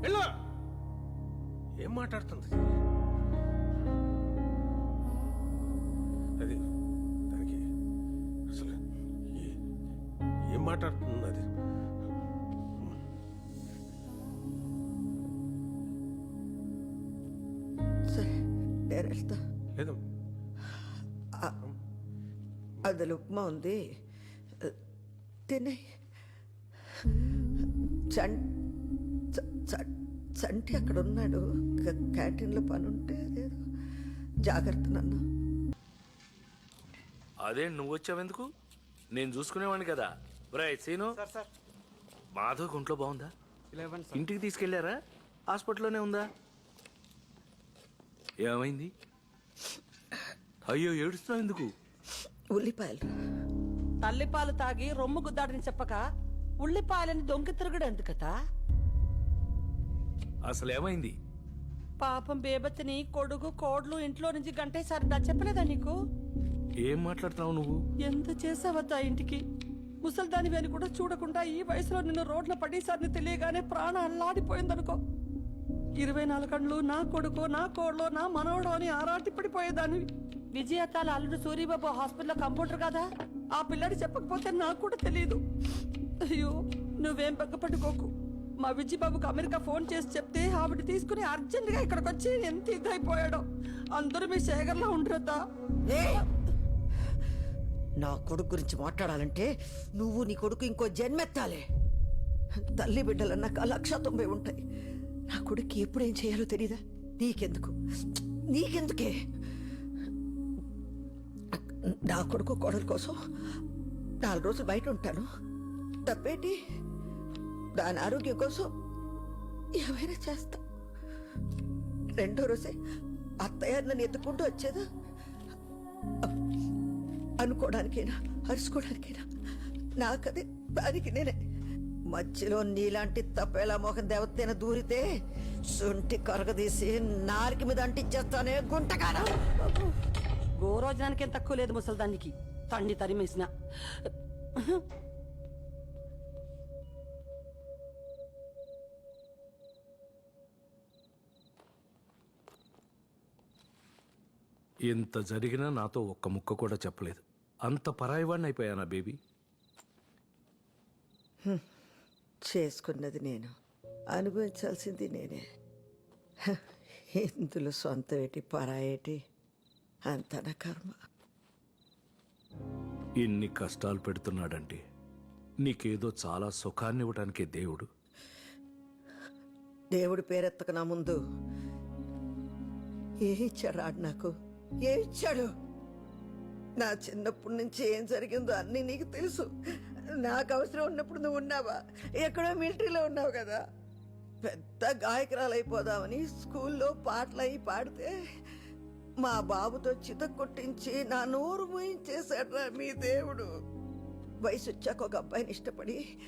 వెళ్ళు ఏం మాట్లాడుతుంది? అది దానికి అసలు ఏ- మాట్లాడుతుంది అది? సరే నేను వెళ్తా. లేదు. అందులో ఉప్మా ఉంది. తినే. చం చ- చ- చంటి అక్కడ ఉన్నాడు క్యాంటీన్లో పని ఉంటే అదేదో జాగ్రత్త నన్ను. అదే నువ్వు వచ్చావెందుకు నేను చూసుకునేవాడిని కదా. రై సీను. మాధవ్ ఒంట్లో బాగుందా ఇంటికి తీసుకెళ్ళారా హాస్పిటల్లోనే ఉందా? ఏమైంది? అయ్యో ఏడుస్తున్నావు ఎందుకు? ఉల్లిపాయలు. తల్లిపాలు తాగి రొమ్ము గుద్దాడని చెప్పక ఉల్లిపాయలని దొంగ తిరుగుడు ఎందుకతా అసలు ఏమైంది పాపం బేబతిని కొడుకు కోడ్లు ఇంట్లో నుంచి గంటేసారి చెప్పలేదా నీకు? ఏం మాట్లాడుతున్నావు నువ్వు? ఎంత చేసావద్దా ఇంటికి? ముసల్దాని అని కూడా చూడకుండా ఈ వయసులో నిన్ను రోడ్ల పడేసారిని తెలియగానే ప్రాణం అల్లాడిపోయిందనుకో ఇరవై నాలుగు నా కొడుకు నా కోడలో నా మనవడు అని ఆరాటి పడిపోయేదానివి. విజయతాల అల్లుడు సూర్యబాబు హాస్పిటల్లో కంపౌండర్ కదా? ఆ పిల్లడి చెప్పకపోతే నాకు కూడా తెలియదు. అయ్యో నువ్వేం పక్కపట్టుకోకు మా విజయబాబుకు అమెరికా ఫోన్ చేసి చెప్తే ఆవిడ తీసుకుని అర్జెంటుగా ఇక్కడికి వచ్చి ఎంత ఇదైపోయాడో. అందరూ మీ శేఖర్లో ఉండరద్దా నా కొడుకు గురించి మాట్లాడాలంటే నువ్వు నీ కొడుకు ఇంకో జన్మెత్తాలి. తల్లి బిడ్డలన్నాక లక్ష తొంభై ఉంటాయి. నా కొడుకు ఎప్పుడేం చేయాలో తెలీదా? నీకెందుకు? నీకెందుకే? నా కొడుకు కోడల కోసం నాలుగు రోజులు బయట ఉంటాను. తప్పేంటి? దాని ఆరోగ్యం కోసం ఏమైనా చేస్తా. రెండో రోజే అత్తయ్య నన్ను ఎత్తుకుంటూ వచ్చేదా? అనుకోవడానికైనా అరుచుకోవడానికైనా నాకదే దానికి నేనే. మధ్యలో నీలాంటి తప్పేలా మోహన్ దేవతైన దూరితే శుంఠి కరగదీసి నారికి మీద అంటించేస్తానే గుంటకారా గోరోజనానికి ఏం తక్కువ లేదు ముసల్దానికి తండ్రి తరిమేసిన. ఇంత జరిగినా నాతో ఒక్క ముక్క కూడా చెప్పలేదు. అంత పరాయివాడిని అయిపోయానా బేబీ? చేసుకున్నది నేను. అనుభవించాల్సింది నేనే. ఇందులో సొంత ఏటి పరాయేటి? అంత నా కర్మ? ఇన్ని కష్టాలు పెడుతున్నాడంటే నీకేదో చాలా సుఖాన్ని ఇవ్వడానికే దేవుడు. దేవుడి పేరెత్తక నా ముందు ఏ ఇచ్చాడు నాకు? ఇచ్చాడు నా చిన్నప్పటి నుంచి ఏం జరిగిందో అన్నీ నీకు తెలుసు. నాకు అవసరం ఉన్నప్పుడు నువ్వు ఉన్నావా? ఎక్కడో మిలిటరీలో ఉన్నావు కదా. పెద్ద గాయకురాలు అయిపోదామని స్కూల్లో పాటలు అయి పాడితే మా బాబుతో చిత కొట్టించి నా నోరు మూయించేశాడ్రా మీ దేవుడు. వయసు వచ్చాక ఒక అబ్బాయిని ఇష్టపడి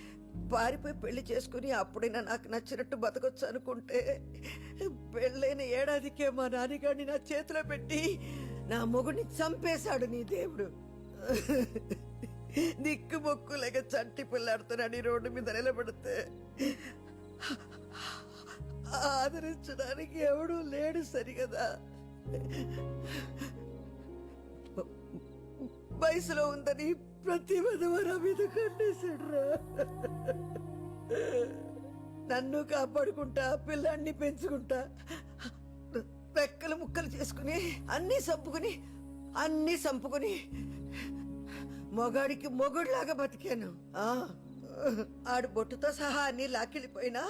పారిపోయి పెళ్ళి చేసుకుని అప్పుడైనా నాకు నచ్చినట్టు బతకొచ్చు అనుకుంటే పెళ్ళైన ఏడాదికే మా నాన్నగాడిని నా చేతిలో పెట్టి నా మొగుడిని చంపేశాడు నీ దేవుడు. దిక్కు మొక్కు లేక చంటి పిల్లాడుతున్నాడు రోడ్డు మీద నిలబడితే ఆదరించడానికి ఎవడూ లేడు సరిగదా. వయసులో ఉందని ప్రతి విధవరా మీద కట్టేశాడురా నన్ను కాపాడుకుంటా పిల్లాన్ని పెంచుకుంటా రెక్కలు ముక్కలు చేసుకుని అన్నీ సంపుకుని అన్నీ సంపుకుని మొగాడికి మొగుడులాగా బతికాను. ఆడు బొట్టుతో సహా అన్ని లాక్కెళ్ళిపోయినా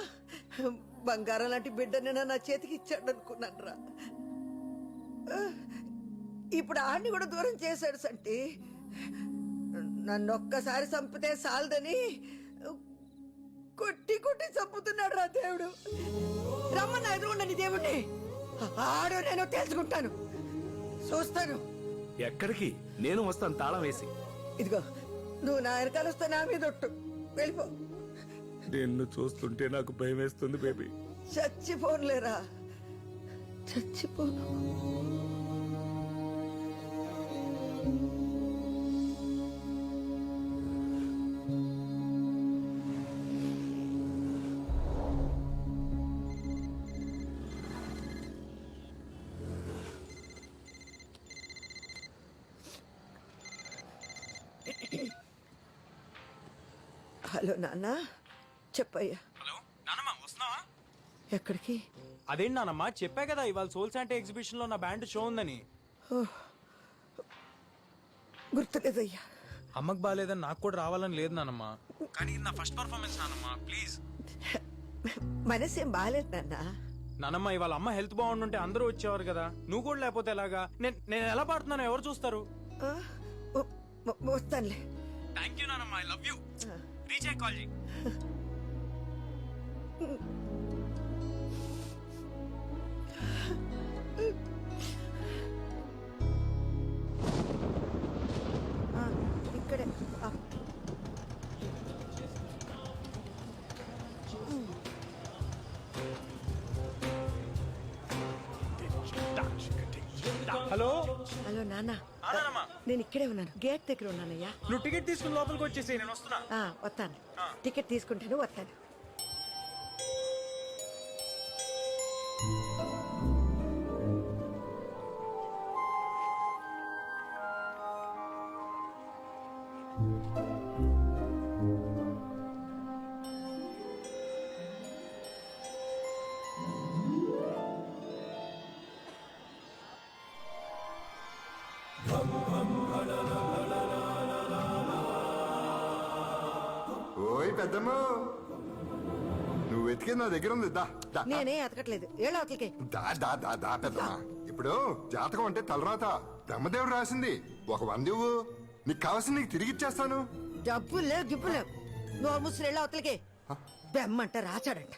బంగారం లాంటి బిడ్డని నా చేతికి ఇచ్చాడు అనుకున్నాను రా ఇప్పుడు ఆడిని కూడా దూరం చేశాడు సంటి నన్ను ఒక్కసారి చంపితే సాలదని కొట్టి కొట్టి చంపుతున్నాడు రా దేవుడు. రమ్మన్న ఎదురుండని దేవుణ్ణి. ఆడో నేను తెలుసుకుంటాను చూస్తాను. ఎక్కడికి? నేను వస్తాను తాళం వేసి. ఇదిగో నువ్వు నా వెనకాల వస్తే నా మీద ఒట్టు. వెళ్ళిపో. నిన్ను చూస్తుంటే నాకు భయం వేస్తుంది బేబీ చచ్చిపోనులేరా చచ్చిపోను. హలో నాన్న. చెప్పయ్యా. హలో నానమ్మ వస్తున్నావా? ఎక్కడికి? అదేంటి నానమ్మ చెప్పా కదా ఇవాళ సోల్ శాంటే ఎగ్జిబిషన్లో నా బ్యాండ్ షో ఉందని. గుర్తులేదయ్యా. అమ్మకి బాగాలేదని నాకు కూడా రావాలని లేదు నానమ్మ కానీ ఇది నా ఫస్ట్ పర్ఫార్మెన్స్ నానమ్మ ప్లీజ్ మనసేం బాగాలేదు నాన్న. నానమ్మ ఇవాళ అమ్మ హెల్త్ బాగుండుంటే అందరూ వచ్చేవారు కదా. నువ్వు కూడా లేకపోతే ఎలాగా? నేను నేను ఎలా పాడుతున్నాను ఎవరు చూస్తారు? వస్తానులే. థ్యాంక్ యూ నానమ్మ I love you reach call చేయి ఆ, ఇక్కడే. ఆ. హలో? హలో నాన్న. నానమ్మ నేను ఇక్కడే ఉన్నాను. గేట్ దగ్గర ఉన్నానయ్యా. నువ్వు టికెట్ తీసుకుని లోపలికి వచ్చేసి నేను వస్తున్నా. ఆ, వస్తాను. టికెట్ తీసుకుంటాను వస్తాను. ఓయ్ పెద్దమ్మ. నువ్వు వెతికేది నా దగ్గర ఉంది. దా దా నేనే ఎతకట్లేదు ఏళ్ళ అవతలకి. దా దా దా దా పెద్దమ్మ. ఇప్పుడు జాతకం అంటే తలరాత. బ్రహ్మదేవుడు రాసింది. ఒక వంద ఇవ్వు. నీకు కావాల్సింది నీకు తిరిగి ఇచ్చేస్తాను. డబ్బులు లేవు గిబ్బులు లేవు. నోరు ముసులు ఏళ్ళ అవతలకి. బెమ్మంట రాచాడంట.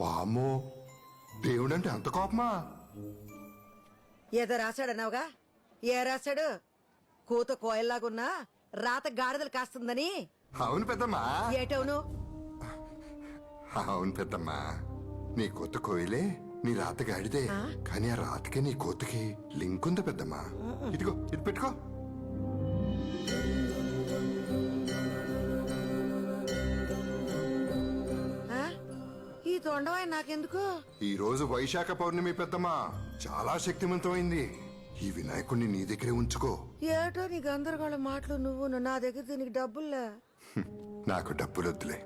వామ్మో. దేవుడంటే అంత కోపమా? ఏదో రాశాడన్నావుగా? ఏ రాశాడు? కూత కోయల్లాగున్నా రాత గాడిదలు కాస్తుందని. అవును పెద్దమ్మా. ఏటవును? అవును పెద్దమ్మా. నీ కొత్త కోయిలే నీ రాత గాడిదే కానీ ఆ రాతకి నీ కోతకి లింక్ ఉంది పెద్దమ్మా. ఇదిగో ఇది పెట్టుకో? ఈ తొండవాయి నాకెందుకు? ఈ రోజు వైశాఖ పౌర్ణమి పెద్దమ్మా. చాలా శక్తివంతమైంది ఈ వినాయకుడిని నీ దగ్గరే ఉంచుకో. ఏటో నీ గందరగోళ మాటలు నువ్వు నా దగ్గర దీనికి డబ్బుల్లా? నాకు డబ్బులొద్దులే.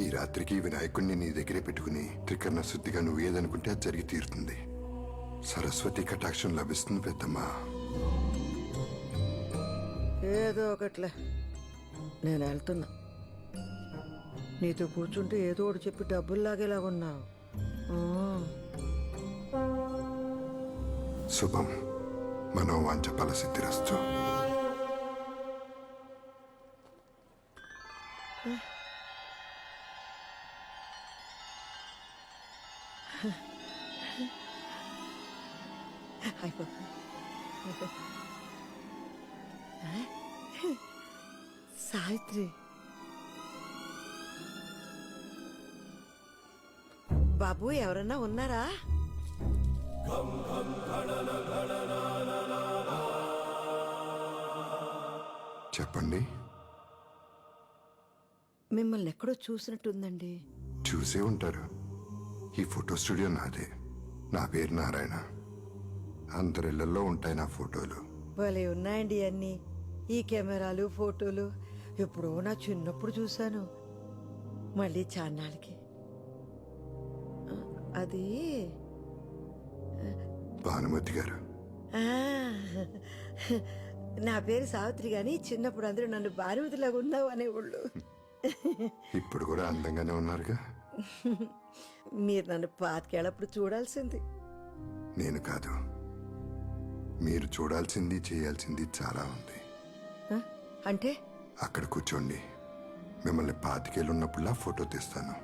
ఈ రాత్రికి ఈ వినాయకుడిని నీ దగ్గరే పెట్టుకుని త్రికరణ శుద్ధిగా నువ్వు ఏదనుకుంటే అది జరిగి తీరుతుంది. సరస్వతి కటాక్షం లభిస్తుంది పెద్దమ్మా. ఏదో ఒకట్లే. నేను వెళ్తున్నా. నీతో కూర్చుంటే ఏదో ఒకటి చెప్పి డబ్బులు లాగేలా ఉన్నావు. శుభం. మనోవాంఛ ఫలసిద్ధిరస్తు అయిపో. సావిత్రి. బాబు ఎవరన్నా ఉన్నారా? చెప్పండి. మిమ్మల్ని ఎక్కడో చూసినట్టుందండి. చూసే ఉంటారు. ఈ ఫోటో స్టూడియో నాదే. నా పేరు నారాయణ. అందరిళ్ళలో ఉంటాయి నా ఫోటోలు. భలే ఉన్నాయండి అన్ని. ఈ కెమెరాలు ఫోటోలు. ఎప్పుడో నా చిన్నప్పుడు చూశాను. మళ్ళీ చాన్నాళ్ళకి. అది భానుమతి గారు. ఆ, నా పేరు సావిత్రి గాని చిన్నప్పుడు అందరూ నన్ను భానుమతిలాగా ఉన్నావు అనేవాళ్ళు. ఇప్పుడు కూడా అందంగానే ఉన్నారుగా? మీరు నన్ను పాతికేళ్ళప్పుడు చూడాల్సింది. నేను కాదు. మీరు చూడాల్సింది చేయాల్సింది చాలా ఉంది. అంటే? అక్కడ కూర్చోండి. మిమ్మల్ని పాతికేళ్ళున్నప్పుడులా ఫోటో తీస్తాను.